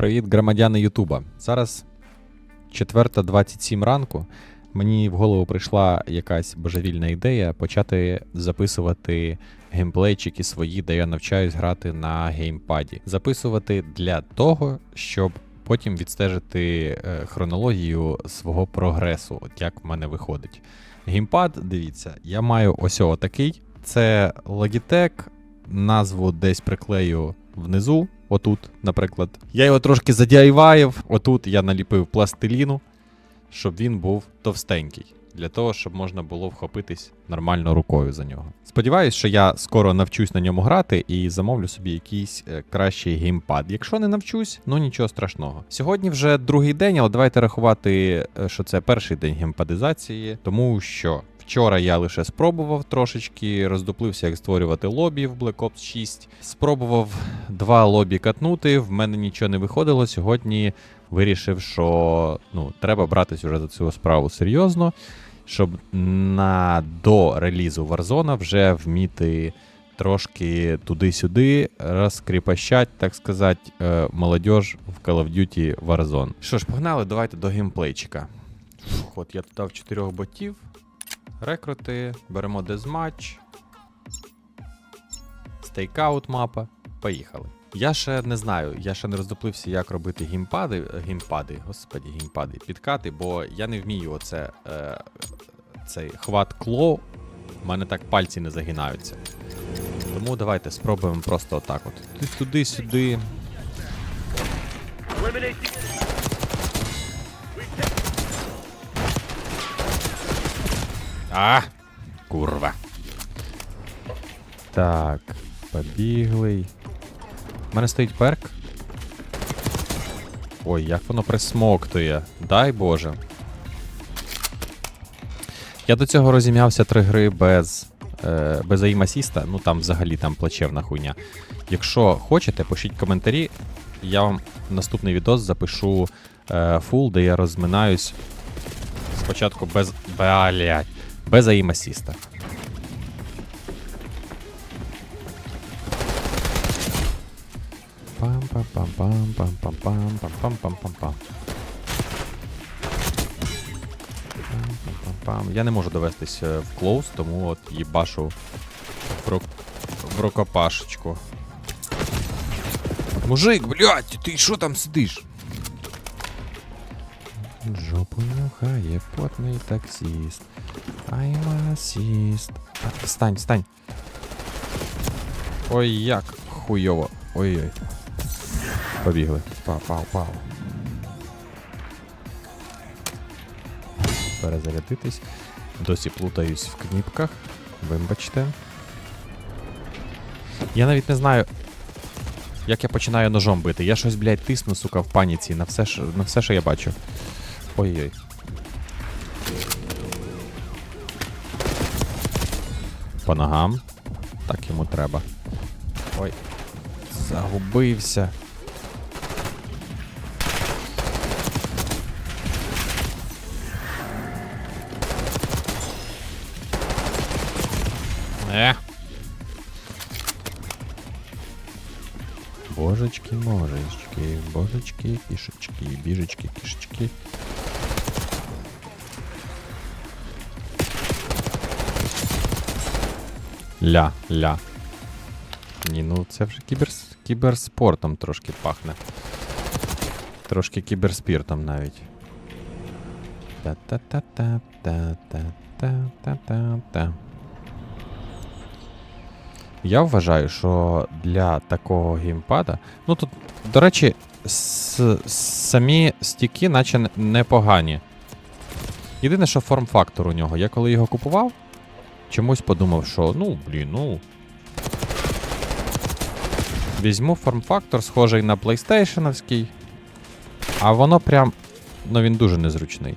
Привіт, громадяни Ютуба. Зараз 4.27 ранку. Мені в голову прийшла якась божевільна ідея почати записувати геймплейчики свої, де я навчаюсь грати на геймпаді. Записувати для того, щоб потім відстежити е, хронологію свого прогресу, як в мене виходить. Геймпад, дивіться, я маю ось отакий. Це Logitech, назву десь приклею внизу, отут, наприклад. Я його трошки задяйваїв, отут я наліпив пластиліну, щоб він був товстенький. Для того, щоб можна було вхопитись нормально рукою за нього. Сподіваюсь, що я скоро навчусь на ньому грати і замовлю собі якийсь е, кращий геймпад. Якщо не навчусь, ну нічого страшного. Сьогодні вже другий день, але давайте рахувати, е, що це перший день геймпадизації, тому що Вчора я лише спробував трошечки, роздуплився, як створювати лобі в Black Ops 6. Спробував два лобі катнути, в мене нічого не виходило. Сьогодні вирішив, що ну, треба братись уже за цю справу серйозно, щоб на до релізу Warzone вже вміти трошки туди-сюди розкріпощать, так сказати, е, молодіж в Call of Duty Warzone. Що ж, погнали, давайте до геймплейчика. От я додав чотирьох ботів. Рекрути, беремо дезматч. Стейкаут мапа. Поїхали. Я ще не знаю, я ще не роздуплився, як робити геймпади, е, геймпади, господі, геймпади, підкати, бо я не вмію оце, е, цей хват кло. У мене так пальці не загинаються. Тому давайте спробуємо просто отак от. Туди-сюди. А! Курва. Так, побігли. У мене стоїть перк. Ой, як воно присмоктує. Дай Боже. Я до цього розім'явся три гри без, е, без аїмасіста. Ну там взагалі там плачевна хуйня. Якщо хочете, пишіть коментарі. Я вам наступний відос запишу е, фул, де я розминаюсь спочатку без. Блять. Без аїмасіста. пам пам пам пам пам пам пам пам пам пам пам пам Пам-пам-пам-пам. Я не можу довестись е, в клоус, тому от їбашу в рукопашечку. Мужик, блядь, ти що там сидиш? Жопу нюхає потний таксіст. I'm assist. А, Встань, встань. Ой, як хуйово. Ой-ой. Побігли. Пау, пау, пау. Перезарядитись. Досі плутаюсь в кніпках. Вибачте. Я навіть не знаю, як я починаю ножом бити. Я щось, блядь, тисну, сука, в паніці на все, на все, що я бачу. Ой-ой. По ногам. Так йому треба. Ой. Загубився. Е. Божечки, можечки, божечки, кішечки, біжечки, кішечки. Ля, ля. Ні, ну це вже кібер... кіберспортом трошки пахне. Трошки кіберспіртом навіть. Та-та-та-та-та-та-та-та-та. Я вважаю, що для такого геймпада. Ну тут, до речі, с- самі стіки, наче непогані. Єдине, що форм-фактор у нього. Я коли його купував, чомусь подумав, що ну, блін, ну. Візьму форм-фактор, схожий на PlayStation, а воно прям. Ну він дуже незручний.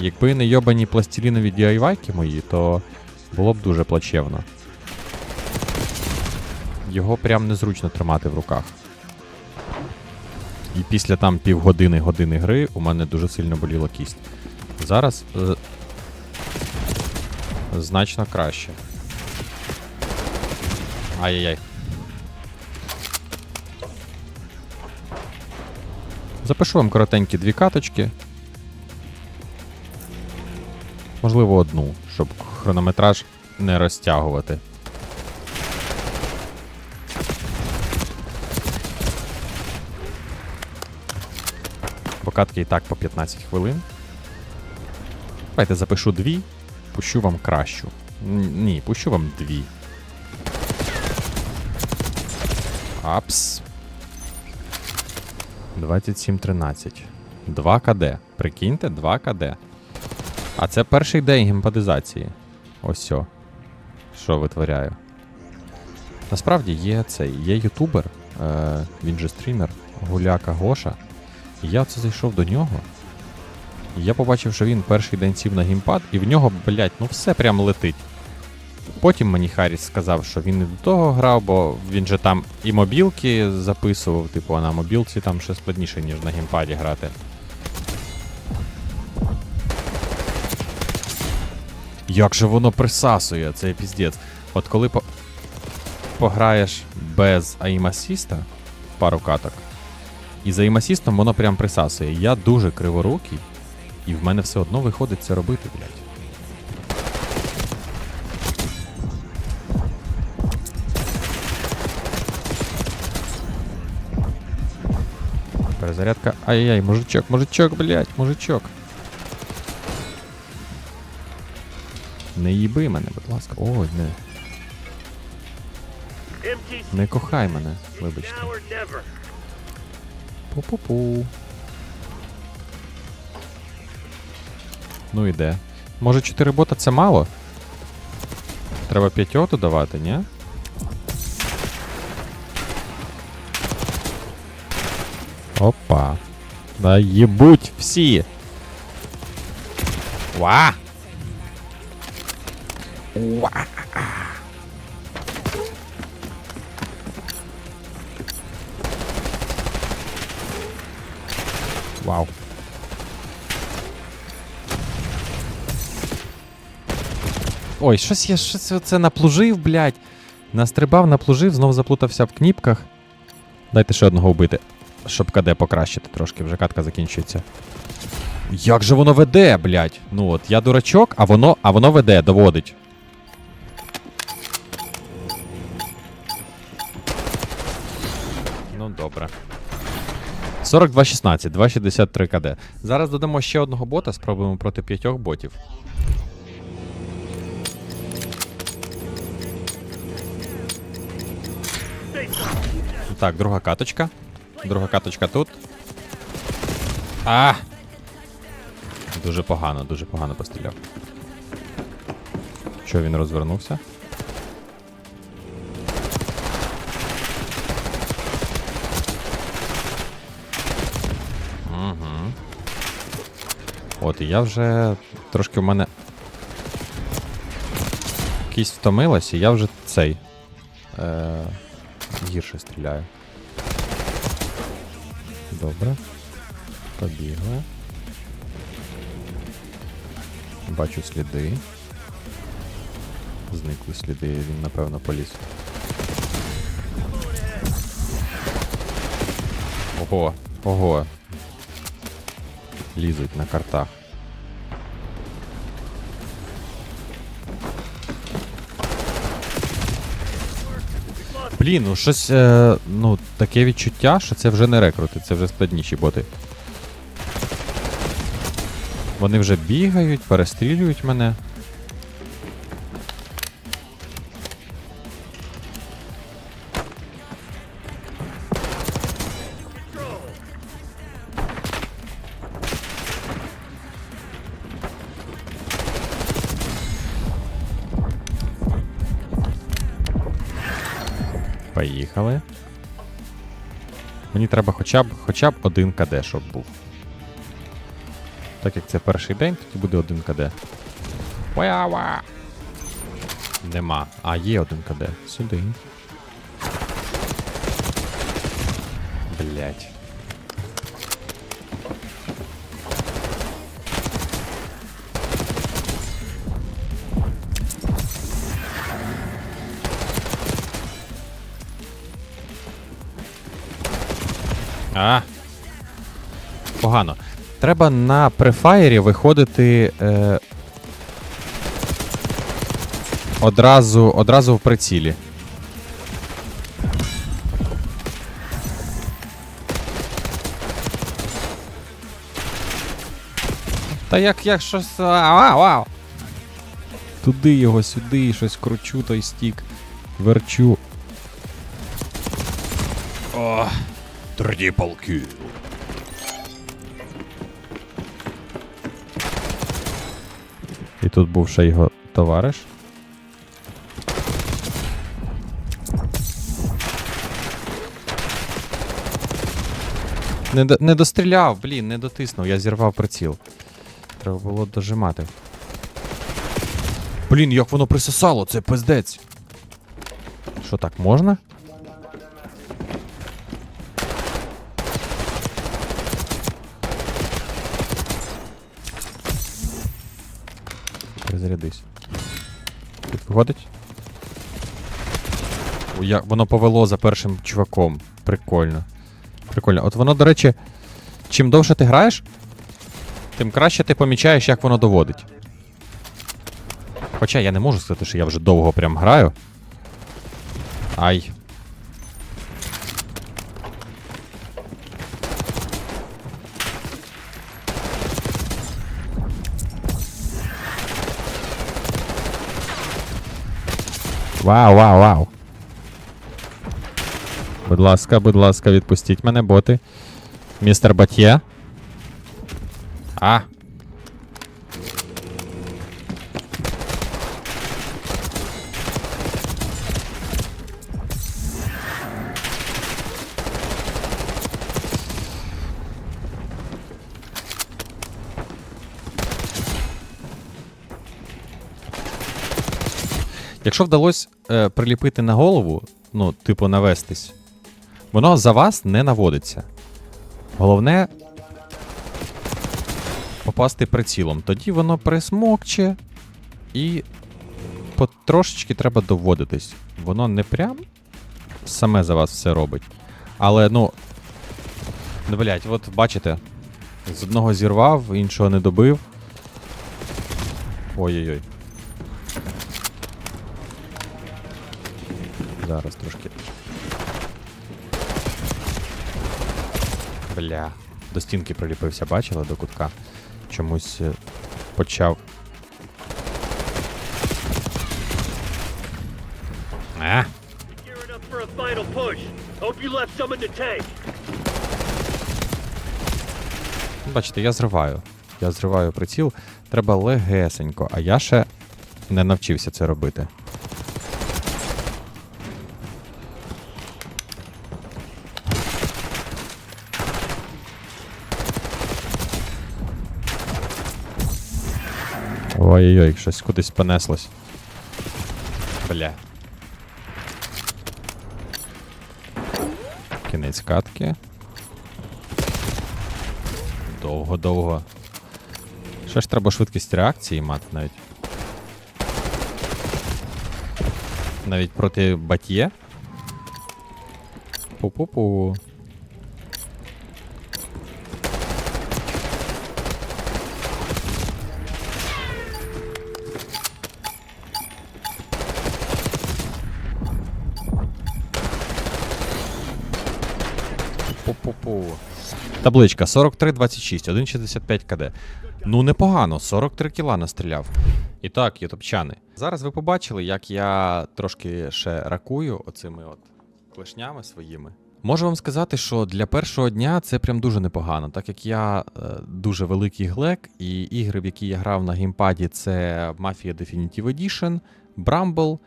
Якби не йобані пластилінові DIY мої, то було б дуже плачевно. Його прям незручно тримати в руках. І після там півгодини години гри у мене дуже сильно боліла кість. Зараз е, значно краще. Ай-яй-яй. Запишу вам коротенькі дві каточки. Можливо, одну, щоб хронометраж не розтягувати. Бо катки і так по 15 хвилин. Давайте запишу дві, пущу вам кращу. Ні, пущу вам дві. Апс. 27.13. 2 КД. Прикиньте, 2 КД. А це перший день геймпадизації. Ось сьо. Що витворяю. Насправді є цей, є ютубер, е, він же стрімер, гуляка Гоша. І я оце зайшов до нього. Я побачив, що він перший день сів на геймпад, і в нього, блять, ну все прям летить. Потім мені Харріс сказав, що він не до того грав, бо він же там і мобілки записував, типу, а на мобілці там ще складніше, ніж на геймпаді грати. Як же воно присасує, це піздець. От коли по... пограєш без аїмасіста пару каток, і за аїмасістом воно прям присасує. Я дуже криворукий, і в мене все одно виходить це робити, блядь. Перезарядка. Ай-яй, мужичок, мужичок, блядь, мужичок. Не їби мене, будь ласка. Ой, не. Не кохай мене, вибачте. Пу-пу-пу. Ну і де? Може 4 бота це мало? Треба 5 додавати, ні? Опа. Да єбуть всі. Ва! Ва! Вау. Ой, щось я щось це наплужив, блядь. Настрибав, наплужив, знов заплутався в кніпках. Дайте ще одного вбити, щоб КД покращити трошки, вже катка закінчується. Як же воно веде, блядь? Ну от, я дурачок, а воно, а воно веде, доводить. Ну, добре. 42-16, 2,63 КД. Зараз додамо ще одного бота, спробуємо проти п'ятьох ботів. Так, друга каточка. Друга каточка тут. А! Дуже погано, дуже погано постріляв. Що він розвернувся? Угу. От, і я вже трошки в мене. Кість втомилась, і я вже цей. Е, гірше стріляю. Добре. Побігли. Бачу сліди. Зникли сліди, він напевно поліз. Ого, ого. Лізуть на картах. Блін, ну щось, е, ну, таке відчуття, що це вже не рекрути, це вже складніші боти. Вони вже бігають, перестрілюють мене. Поїхали. Мені треба хоча б, хоча б один КД, щоб був. Так як це перший день, тоді буде один КД. Уява! Нема. А, є один КД. Сюди. Блять. А! непогано. Треба на префаєрі виходити е, одразу, одразу в прицілі. Та як як щось. Вау, вау. Туди його, сюди, щось кручу той стік. Верчу. О, трипл кіл. І тут був ще його товариш. Не, не достріляв, блін, не дотиснув, я зірвав приціл. Треба було дожимати. Блін, як воно присосало, це пиздець. Що так можна? Перезарядись. Тут виходить? О, як воно повело за першим чуваком. Прикольно. Прикольно. От воно, до речі, чим довше ти граєш, тим краще ти помічаєш, як воно доводить. Хоча я не можу сказати, що я вже довго прям граю. Ай. Вау, вау, вау. Будь ласка, будь ласка, відпустіть мене, боти. Містер Батьє. А. Якщо вдалося е, приліпити на голову, ну, типу, навестись, воно за вас не наводиться. Головне попасти прицілом. Тоді воно присмокче і потрошечки треба доводитись. Воно не прям саме за вас все робить. Але, ну. Ну, блять, от бачите, з одного зірвав, іншого не добив. Ой-ой-ой. Зараз трошки. Бля. До стінки приліпився, бачили, до кутка. Чомусь е, почав. А, бачите, я зриваю. Я зриваю приціл. Треба легесенько, а я ще не навчився це робити. Ой-ой-ой, щось кудись понеслось. Бля. Кінець катки. Довго-довго. Ще ж треба швидкість реакції мати навіть. Навіть проти батьє. Пу-пу-пу. Пу-пу-пу. Табличка 43-26, 1,65 КД. Ну, непогано, 43 кіла настріляв. І так, ютубчани. Зараз ви побачили, як я трошки ще ракую оцими от клешнями своїми. Можу вам сказати, що для першого дня це прям дуже непогано, так як я е, дуже великий глек, і ігри, в які я грав на геймпаді, це Mafia Definitive Edition, Bramble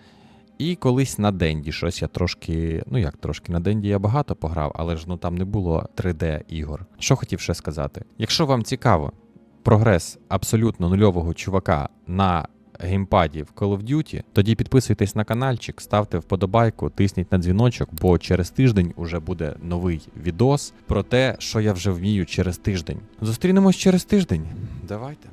і колись на Денді щось я трошки, ну як трошки, на Денді я багато пограв, але ж ну там не було 3D ігор. Що хотів ще сказати? Якщо вам цікаво прогрес абсолютно нульового чувака на геймпаді в Call of Duty, тоді підписуйтесь на каналчик, ставте вподобайку, тисніть на дзвіночок, бо через тиждень уже буде новий відос про те, що я вже вмію через тиждень. Зустрінемось через тиждень. Давайте.